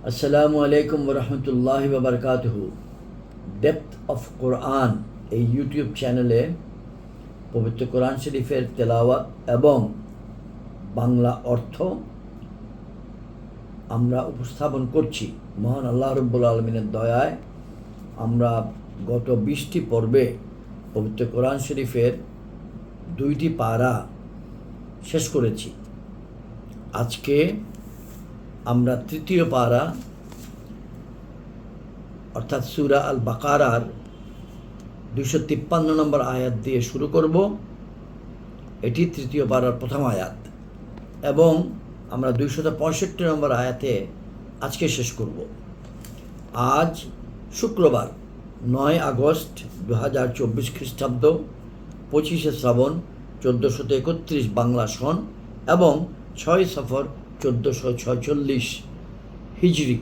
আসসালামু আলাইকুম রহমতুল্লাহ বাবরকাতহ depth of কোরআন এই ইউটিউব চ্যানেলে পবিত্র কোরআন শরীফের তেলাওয়াত এবং বাংলা অর্থ আমরা উপস্থাপন করছি মহান আল্লাহ রব্বুল আলমিনের দয়ায় আমরা গত বিশটি পর্বে পবিত্র কোরআন শরীফের দুইটি পারা শেষ করেছি আজকে আমরা তৃতীয় পারা, অর্থাৎ সুরা আল বাকারার দুইশো তিপ্পান্ন নম্বর আয়াত দিয়ে শুরু করব। এটি তৃতীয় পারার প্রথম আয়াত। এবং আমরা দুইশত পঁয়ষট্টি নম্বর আয়াতে আজকে শেষ করব। আজ শুক্রবার, নয় আগস্ট দু হাজার চব্বিশ খ্রিস্টাব্দ, পঁচিশে শ্রাবণ চোদ্দোশত একত্রিশ বাংলা সন এবং ছয় সফর চোদ্দোশো ছয়চল্লিশ হিজড়ি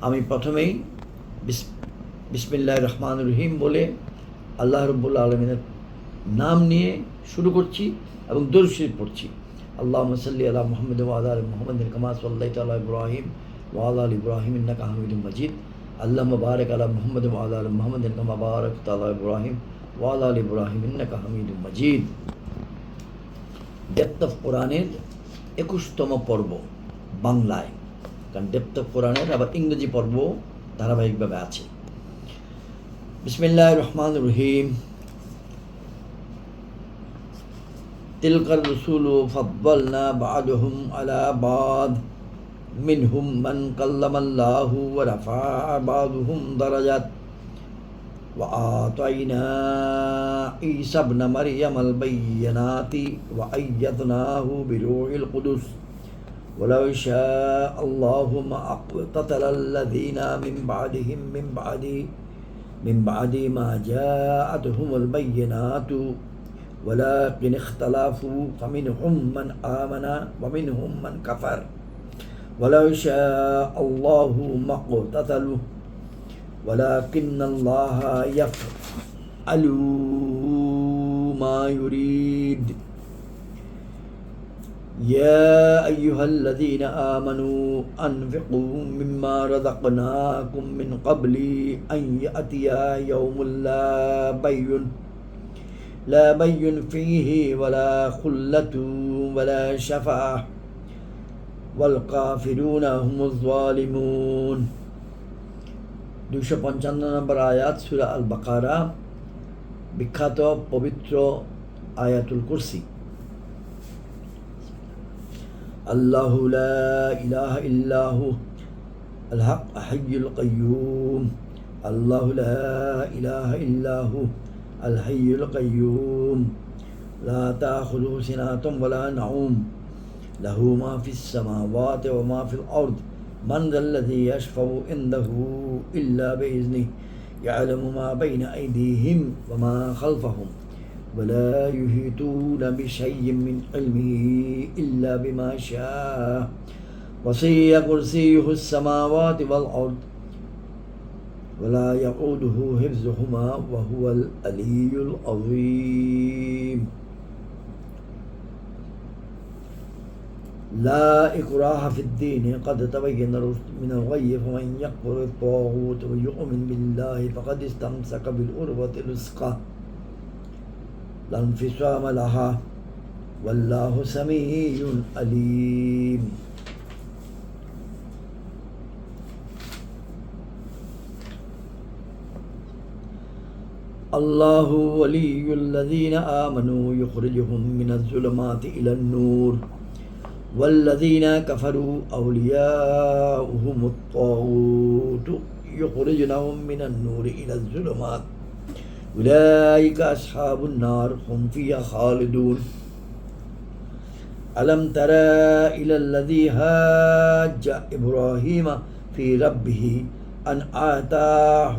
আমি প্রথমেই বিস- বিসমিল্লাহ রহমান রহিম বলে আল্লাহ রব্বুল্লা আলমিনের নাম নিয়ে শুরু করছি এবং দরশির পড়ছি। আল্লাহ মসল্লি আল্লাহ মোহাম্মদ ওয়াল মোহাম্মদ কামা সাল্লাহ তাল্লাহ ইব্রাহিম ওয়াল আল ইব্রাহিম ইন্নাকা হামিদ মজিদ। আল্লাহ মুবারক আলা মোহাম্মদ ওয়াল আল মোহাম্মদ কামা বারক তাল্লাহ ইব্রাহিম ওয়াল আল ইব্রাহিম ইন্নাকা হামিদ মজিদ। ডেপ্থ অফ কোরআনের একুশতম পর্ব, বাংলায়। কারণ ডেপ্থ অফ কোরআনের আবার ইংরেজি পর্ব ধারাবাহিকভাবে আছে। বিসমিল্লাহ রহমান রহিম। তিলকার রসুল ফব্বলনা বাদহুম আলা বাদ। মিনহুম মান কাল্লামাল্লাহু ওয়া রাফা বাদহুম দারাজাত। وآتينا عيسى ابن مريم البينات وأيدناه بروح القدس. ولو شاء الله ما أقتتل الذين من بعدهم من بعد من بعد ما جاءتهم البينات. ولكن اختلفوا فمنهم من آمن ومنهم من كفر. ولو شاء الله ما اقتتلوا ولكن الله يفعل ما يريد. يا أيها الذين آمنوا أنفقوا مما رزقناكم من قبل أن يأتي يوم لا بي لا بي فيه ولا خلة ولا شفاعة والكافرون هم الظالمون. দুইশো পঞ্চান্ন নম্বর আয়াত সুরা আল বাকারা বিখ্যাত পবিত্র আয়াতুল কুরসি আল্লাহ লা ইলাহা ইল্লাহু আল হক হাইয়ুল কাইয়ুম আল্লাহ লা ইলাহা ইল্লাহু আল হাইয়ুল কাইয়ুম لا تأخذه سنة ولا نعوم له ما في السماوات وما في الأرض من ذا الذي يشفع عنده إلا بإذنه يعلم ما بين أيديهم وما خلفهم ولا يحيطون بشيء من علمه إلا بما شاء. وسيع كرسيه السماوات والأرض ولا يعوده حفظهما وهو العلي العظيم. لا إكراه في الدين. قد تبين الرشد من الغي فمن يكفر الطاغوت ويؤمن بالله فقد استمسك بالعروة الوثقى. لا انفصام لها. والله سميع عليم. الله ولي الذين آمنوا يخرجهم من الظلمات إلى النور. والذين كفروا أولياؤهم الطاغوت يخرجنهم من النور إلى الظلمات. أولئك أصحاب النار هم فيها خالدون. ألم ترى إلى الذي هاج إبراهيم في ربه أن آتاه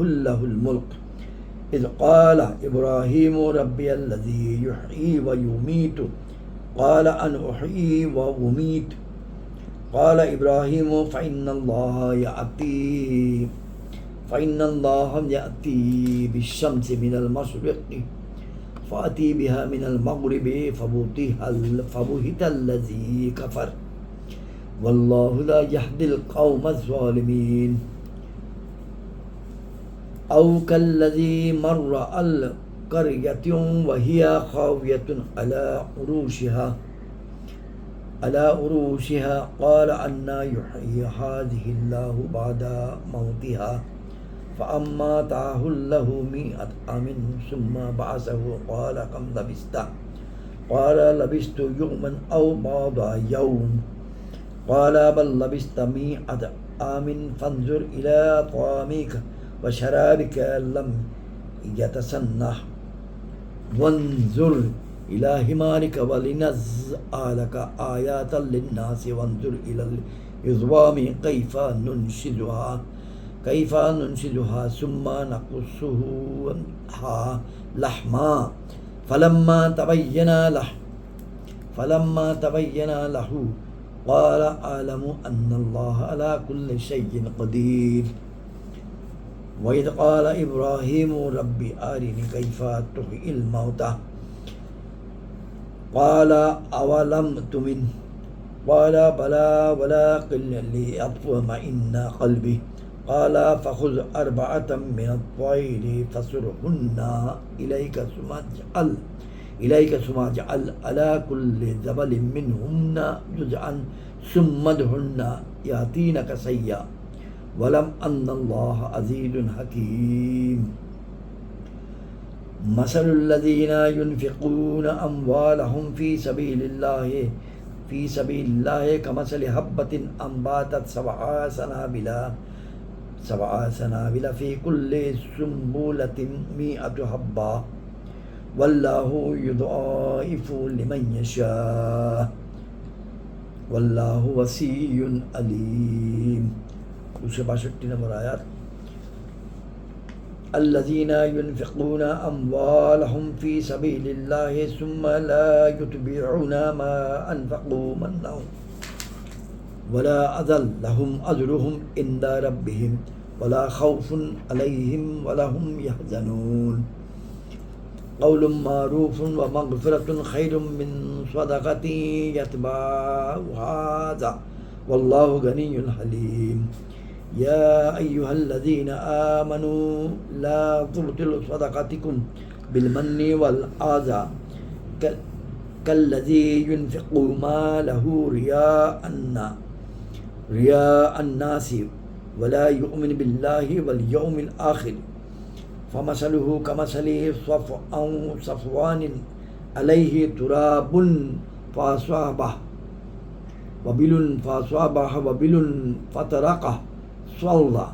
له الملك؟ إذ قال إبراهيم ربي الذي يحيي ويميت قال أن أحيي وأميت. قال إبراهيم فإن الله يأتي. فإن الله يأتي بالشمس من المشرق فأتي بها من المغرب فبهت الذي كفر. والله لا يهدي القوم الظالمين. أو كالذي مر القرية وهي خاوية على عروشها. على عروشها. قال أنا يحيي هذه الله بعد موتها. فأما تعه له مئة عام ثم بعثه. قال كم لبست؟ قال لبست يوما أو بعض يوم. قال بل لبست مئة عام فانظر إلى طعامك وشرابك لم يتسنح. وانظر إلى حمارك ولنجعلك آيات للناس. وانظر إلى العظام كيف ننشدها كيف ننشدها ثم نقصها لحما. فلما تبين له فلما تبين له قال أعلم أن الله على كل شيء قدير. وإذ قال إبراهيم رب أرني كيف تحيي الموتى؟ قال أولم تؤمن؟ قال بلى ولكن ليطمئن قلبي. قال فخذ أربعة من الطير فصرهن إليك ثم اجعل إليك ثم اجعل على كل جبل منهن جزءا ثم ادهن يأتينك سيا ولم أن الله عزيز حكيم. مثل الذين ينفقون أموالهم في سبيل الله في سبيل الله كمثل حبة أنباتت سبع سنابل سبع سنابل في كل سنبلة مئة حبة. والله يضاعف لمن يشاء. والله وسيع عليم. দুশো বাষট্টি নম্বর আয়াত الذين ينفقون أموالهم في سبيل الله ثم لا يتبعون ما أنفقوا منا ولا أذل لهم أجرهم عند ربهم ولا خوف عليهم ولا هم يحزنون قول معروف ومغفرة خير من صدقة يتبعها هذا والله غني حليم يا أيها الذين آمنوا لا تبطلوا صدقاتكم بالمن والآذى. ك- كالذي ينفق ماله رياء النا- رياء الناس ولا يؤمن بالله واليوم الآخر. فمثله كمثل صفوان عليه تراب فأصابه وبل فأصابه وبل فتركه صلى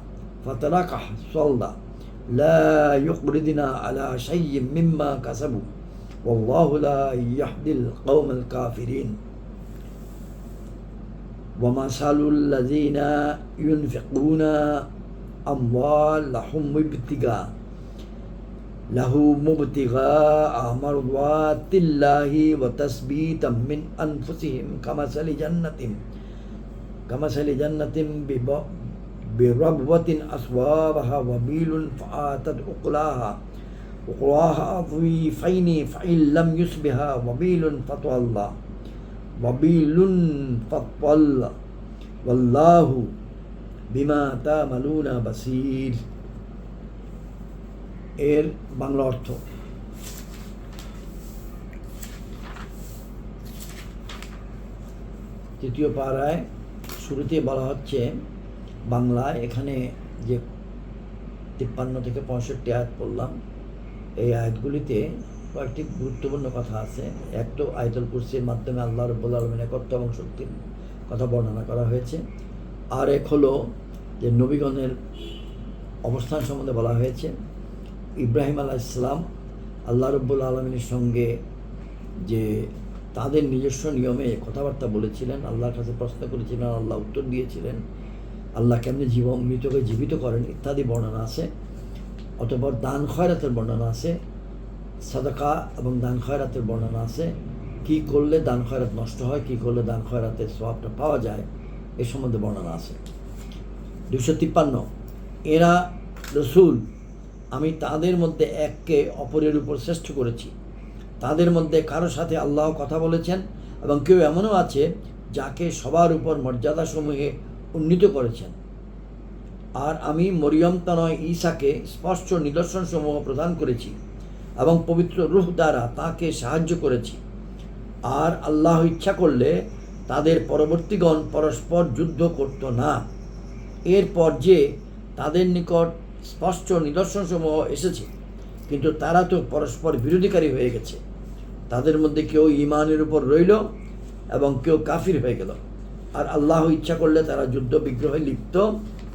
فتركه صلى. لا يقردنا على شيء مما كسبوا. والله لا يهدي القوم الكافرين. ومثل الذين ينفقون أموالهم ابتغاء له مبتغاء مرضات الله وتثبيتا من أنفسهم كمثل جنة كمثل جنة بربوة أصوابها وبيل فآتت أقلاها أقلاها ضيفين فإن لم يصبها وبيل فطل وبيل فطل والله بما تعملون بصير এর বাংলা অর্থ তৃতীয় পাড়ায় শুরুতে বলা হচ্ছে বাংলায় এখানে যে তিপ্পান্ন থেকে পঁয়ষট্টি আয়াত পড়লাম, এই আয়াতগুলিতে কয়েকটি গুরুত্বপূর্ণ কথা আছে। এক তো আয়তল কুরসির মাধ্যমে আল্লাহ রব্বুল আলমিনের একত্ব এবং শক্তির কথা বর্ণনা করা হয়েছে। আর এক হলো যে নবীগণের অবস্থান সম্বন্ধে বলা হয়েছে, ইব্রাহিম আলাহ ইসলাম আল্লাহ রব্বুল আলমিনের সঙ্গে যে তাদের নিজস্ব নিয়মে কথাবার্তা বলেছিলেন, আল্লাহর কাছে প্রশ্ন করেছিলেন, আল্লাহ উত্তর দিয়েছিলেন। আল্লাহ কেমনি জীবন মৃতকে জীবিত করেন ইত্যাদি বর্ণনা আছে। অতপর দান খয়রাতের বর্ণনা আছে। সাদাকা এবং দান খয়রাতের বর্ণনা আছে। কি করলে দান খয়রাত নষ্ট হয়, কি করলে দান খয়রাতের সবটা পাওয়া যায়, এ সম্বন্ধে বর্ণনা আছে। দুশো তিপ্পান্ন। এরা রসুল, আমি তাদের মধ্যে এককে অপরের উপর শ্রেষ্ঠ করেছি। তাদের মধ্যে কারও সাথে আল্লাহ কথা বলেছেন এবং কেউ এমনও আছে যাকে সবার উপর মর্যাদাসমূহে উন্নীত করেছেন। আর আমি মরিয়ম তনয় ঈসাকে স্পষ্ট নিদর্শনসমূহ প্রদান করেছি এবং পবিত্র রুহ দ্বারা তাকে সাহায্য করেছি। আর আল্লাহ ইচ্ছা করলে তাদের পরবর্তীগণ পরস্পর যুদ্ধ করত না। এরপর যে তাদের নিকট স্পষ্ট নিদর্শনসমূহ এসেছে, কিন্তু তারা তো পরস্পর বিরোধীকারী হয়ে গেছে। তাদের মধ্যে কেউ ইমানের উপর রইল এবং কেউ কাফির হয়ে গেল। আর আল্লাহ ইচ্ছা করলে তারা যুদ্ধ বিগ্রহে লিপ্ত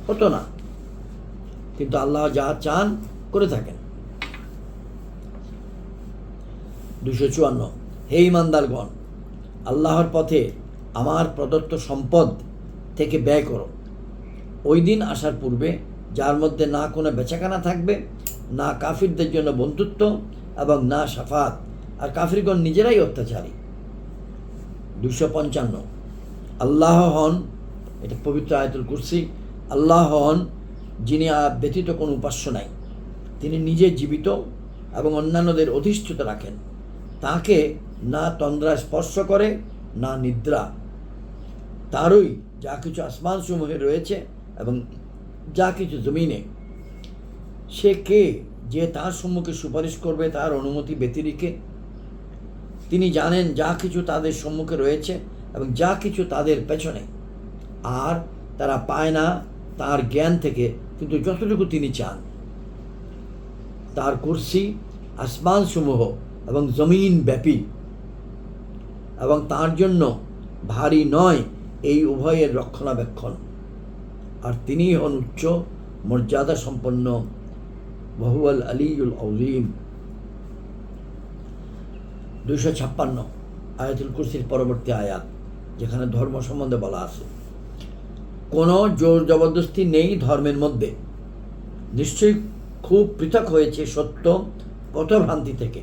হতো না। কিন্তু আল্লাহ যা চান করে থাকেন। দুশো চুয়ান্ন। হে ইমানদারগণ, আল্লাহর পথে আমার প্রদত্ত সম্পদ থেকে ব্যয় করো। ওই দিন আসার পূর্বে যার মধ্যে না কোনো বেচাকেনা থাকবে, না কাফিরদের জন্য বন্ধুত্ব এবং না সাফাত, আর কাফিরগণ নিজেরাই অত্যাচারী। দুশো পঞ্চান্ন। আল্লাহ হন, এটা পবিত্র আয়তুল কুরসি, আল্লাহ হন যিনি আর ব্যতীত কোনো উপাস্য নাই। তিনি নিজে জীবিত এবং অন্যান্যদের অধিষ্ঠিত রাখেন। তাকে না তন্দ্রা স্পর্শ করে, না নিদ্রা। তারই যা কিছু আসমান সমূহে রয়েছে এবং যা কিছু জমিনে। সে কে যে তার সম্মুখে সুপারিশ করবে তার অনুমতি ব্যতিরিকে তিনি জানেন যা কিছু তাদের সম্মুখে রয়েছে এবং যা কিছু তাদের পেছনে, আর তারা পায় না তার জ্ঞান থেকে, কিন্তু যতটুকু তিনি চান। তার কুর্সি আসমানসমূহ এবং জমিন ব্যাপী। এবং তার জন্য ভারী নয় এই উভয়ের রক্ষণাবেক্ষণ। আর তিনি হন উচ্চ মর্যাদা সম্পন্ন বহুয়াল আলিউল আউলিম দুশো ছাপ্পান্ন আয়াতুল কুরসির পরবর্তী আয়াত। যেখানে ধর্ম সম্বন্ধে বলা আছে। কোনো জোর জবরদস্তি নেই ধর্মের মধ্যে। নিশ্চয়ই খুব পৃথক হয়েছে সত্য পথভ্রান্তি থেকে।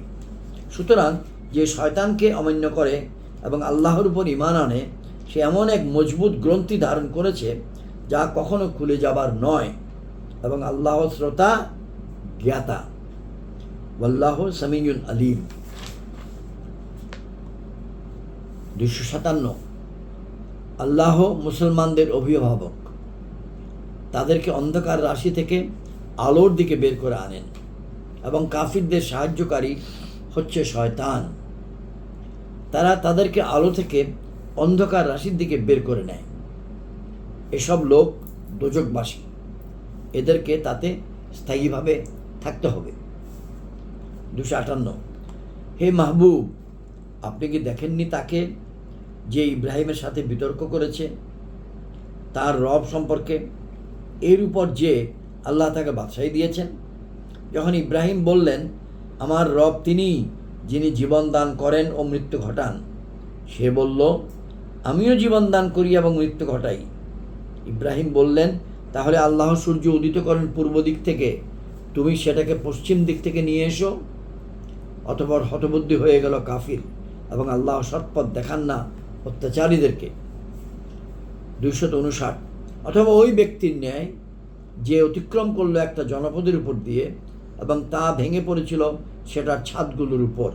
সুতরাং যে শয়তানকে অমান্য করে এবং আল্লাহর উপর ইমান আনে, সে এমন এক মজবুত গ্রন্থি ধারণ করেছে যা কখনো খুলে যাবার নয় এবং আল্লাহ শ্রোতা জ্ঞাতা। ওয়াল্লাহ সামিউল আলিম। দুশো সাতান্ন। আল্লাহ মুসলমানদের অভিভাবক। তাদেরকে অন্ধকার রাশি থেকে আলোর দিকে বের করে আনেন এবং কাফিরদের সাহায্যকারী হচ্ছে শয়তান। তারা তাদেরকে আলো থেকে অন্ধকার রাশির দিকে বের করে নেয়। এসব লোক দোজকবাসী এদেরকে তাতে স্থায়ীভাবে থাকতে হবে। দুশো আটান্ন। হে মাহবুব, আপনি কি দেখেননি তাকে যে ইব্রাহিমের সাথে বিতর্ক করেছে, তার রব সম্পর্কে, এর উপর যে আল্লাহ তাকে বাদশাহী দিয়েছেন। যখন ইব্রাহিম বললেন, আমার রব তিনি, যিনি জীবন দান করেন ও মৃত্যু ঘটান। সে বলল, আমিও জীবন দান করি এবং মৃত্যু ঘটাই। ইব্রাহিম বললেন, তাহলে আল্লাহ সূর্য উদিত করেন পূর্ব দিক থেকে। তুমি সেটাকে পশ্চিম দিক থেকে নিয়ে এসো। অতপর হতবুদ্ধি হয়ে গেল কাফির, এবং আল্লাহ সৎপথ দেখান না অত্যাচারীদেরকে। দুইশত উনষাট। অথবা ওই ব্যক্তির ন্যায় যে অতিক্রম করল একটা জনপদের উপর দিয়ে এবং তা ভেঙে পড়েছিল সেটার ছাদগুলোর উপর।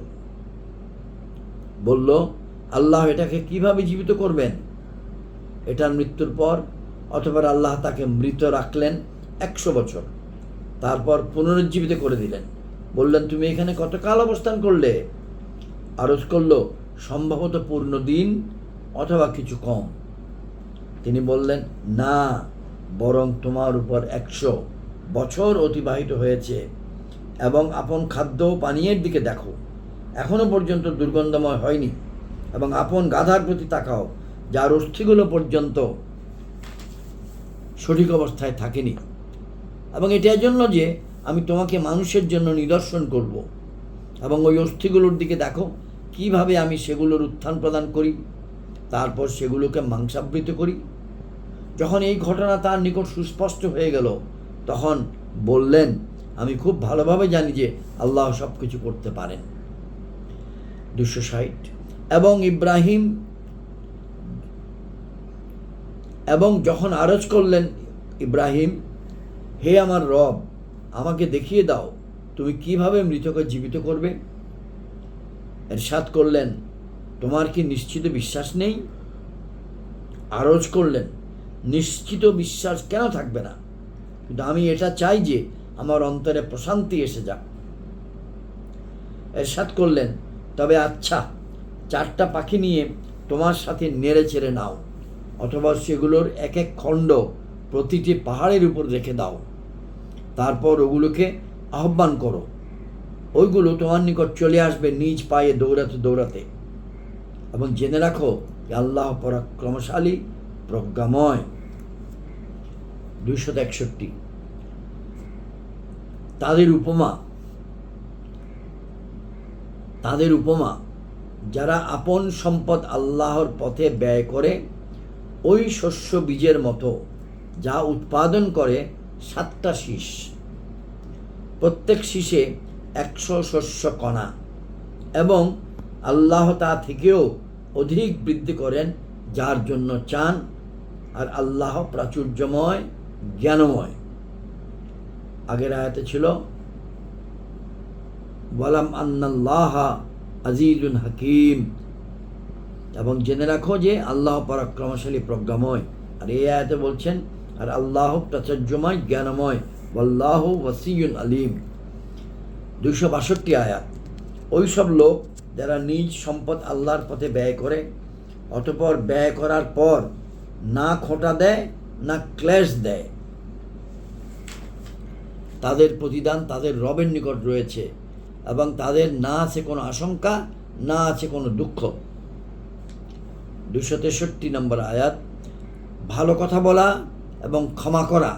বলল, আল্লাহ এটাকে কীভাবে জীবিত করবেন? এটার মৃত্যুর পর অথবা আল্লাহ তাকে মৃত রাখলেন একশো বছর। তারপর পুনরুজ্জীবিত করে দিলেন। বললেন, তুমি এখানে কতকাল অবস্থান করলে? আরজ করল সম্ভবত পূর্ণ দিন অথবা কিছু কম। তিনি বললেন, না, বরং তোমার উপর একশো বছর অতিবাহিত হয়েছে এবং আপন খাদ্য ও পানীয়ের দিকে দেখো। এখনও পর্যন্ত দুর্গন্ধময় হয়নি এবং আপন গাধার প্রতি তাকাও, যার অস্থিগুলো পর্যন্ত সঠিক অবস্থায় থাকেনি। এবং এটার জন্য যে আমি তোমাকে মানুষের জন্য নিদর্শন করব এবং ওই অস্থিগুলোর দিকে দেখো কীভাবে আমি সেগুলোর উত্থান প্রদান করি, তারপর সেগুলোকে মাংসাবৃত করি। যখন এই ঘটনা তার নিকট সুস্পষ্ট হয়ে গেল, তখন বললেন, আমি খুব ভালোভাবে জানি যে আল্লাহ সব কিছু করতে পারেন। দুশো ষাট। এবং ইব্রাহিম এবং যখন আরজ করলেন, ইব্রাহিম, হে আমার রব, আমাকে দেখিয়ে দাও, তুমি কীভাবে মৃতকে জীবিত করবে? এরশাদ করলেন, তোমার কি নিশ্চিত বিশ্বাস নেই? আরজ করলেন, নিশ্চিত বিশ্বাস কেন থাকবে না? কিন্তু আমি এটা চাই যে আমার অন্তরে প্রশান্তি এসে যাক। এরশাদ করলেন, তবে আচ্ছা চারটা পাখি নিয়ে তোমার সাথে নেড়ে চেড়ে নাও, অথবা সেগুলোর এক এক খণ্ড প্রতিটি পাহাড়ের উপর রেখে দাও। তারপর ওগুলোকে আহ্বান করো ওইগুলো তোমার নিকট চলে আসবে নিজ পায়ে দৌড়াতে দৌড়াতে। এবং জেনে রাখো আল্লাহ পরাক্রমশালী, প্রজ্ঞাময়। দুইশত একষট্টি। তাদের উপমা তাদের উপমা, যারা আপন সম্পদ আল্লাহর পথে ব্যয় করে, ওই শস্য বীজের মতো, যা উৎপাদন করে সাতটা শীষ। প্রত্যেক শীষে একশো শস্য কণা এবং আল্লাহ তা থেকেও অধিক বৃদ্ধি করেন, যার জন্য চান আর আল্লাহ প্রাচুর্যময়, জ্ঞানময়। আগের আয়াতে ছিল, ওয়ালাম আন্নাল্লাহ আজিজুন হাকিম। এবং জেনে রাখো যে আল্লাহ পরাক্রমশালী, প্রজ্ঞাময়। আর এই আয়াতে বলছেন, আর আল্লাহ প্রাচুর্যময়, জ্ঞানময়। ওয়াল্লাহ ওয়াসিউন আলিম। দুইশো বাষট্টি আয়াত। ওই সব লোক যারা নিজ সম্পদ আল্লাহর পথে ব্যয় করে, অতপর ব্যয় করার পর না খোঁটা দেয়, না ক্লেশ দেয়। তাদের প্রতিদান তাদের রবের নিকট রয়েছে এবং তাদের না আছে কোনো আশঙ্কা, না আছে কোনো দুঃখ। দুশো তেষট্টি নম্বর আয়াত, ভালো কথা বলা এবং ক্ষমা করা।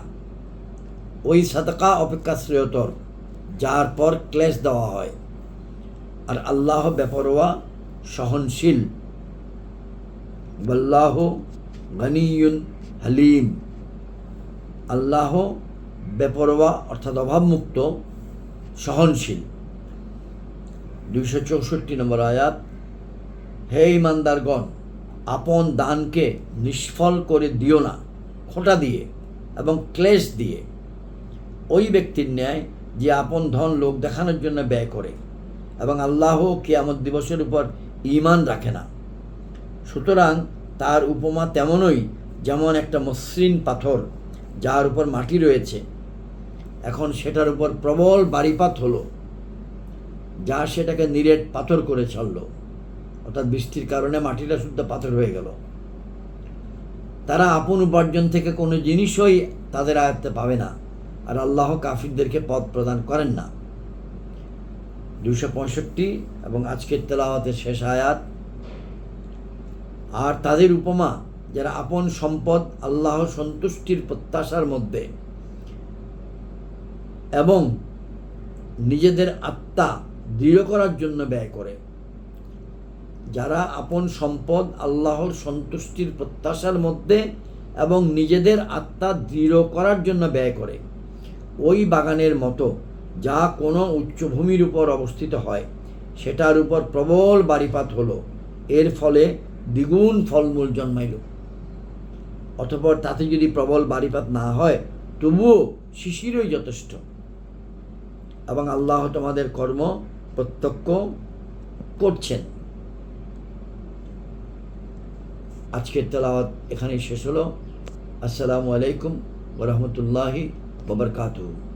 ওই সাদকা অপেক্ষা শ্রেয়তর যার পর ক্লেশ দেওয়া হয়। আর আল্লাহ বেপরোয়া, সহনশীল। বল্লাহ গনিয়ুন হালিম। আল্লাহ বেপরোয়া, অর্থাৎ অভাবমুক্ত, সহনশীল। দুইশো চৌষট্টি নম্বর আয়াত, হে ইমানদারগণ, আপন দানকে নিষ্ফল করে দিও না, খোঁটা দিয়ে এবং ক্লেশ দিয়ে। ওই ব্যক্তির ন্যায় যে আপন ধন লোক দেখানোর জন্য ব্যয় করে এবং আল্লাহ কিয়ামত দিবসের উপর ইমান রাখে না। সুতরাং তার উপমা তেমনই যেমন একটা মসৃণ পাথর যার উপর মাটি রয়েছে, এখন সেটার উপর প্রবল বাড়িপাত হলো, যা সেটাকে নিরেট পাথর করে চলল অর্থাৎ বৃষ্টির কারণে মাটিটা শুদ্ধ পাথর হয়ে গেল। তারা আপন উপার্জন থেকে কোনো জিনিসই তাদের আয়ত্তে পাবে না। আর আল্লাহ কাফিরদেরকে পদ প্রদান করেন না। দুশো পঁয়ষট্টি এবং আজকের তেলাওয়াতের শেষ আয়াত। আর তাদের উপমা, যারা আপন সম্পদ আল্লাহ সন্তুষ্টির প্রত্যাশার মধ্যে এবং নিজেদের আত্মা দৃঢ় করার জন্য ব্যয় করে। যারা আপন সম্পদ আল্লাহর সন্তুষ্টির প্রত্যাশার মধ্যে এবং নিজেদের আত্মা দৃঢ় করার জন্য ব্যয় করে। ওই বাগানের মতো, যা কোনো উচ্চভূমির উপর অবস্থিত হয়, সেটার উপর প্রবল বাড়িপাত হলো। এর ফলে দ্বিগুণ ফলমূল জন্মাইল। অতপর তাতে যদি প্রবল বাড়িপাত না হয়, তবুও শিশিরই যথেষ্ট। এবং আল্লাহ তোমাদের কর্ম প্রত্যক্ষ করছেন। আজকের তেলাওয়াত এখানেই শেষ হলো। আসসালামু আলাইকুম ওরহমতুল্লাহি ববরকাতুহ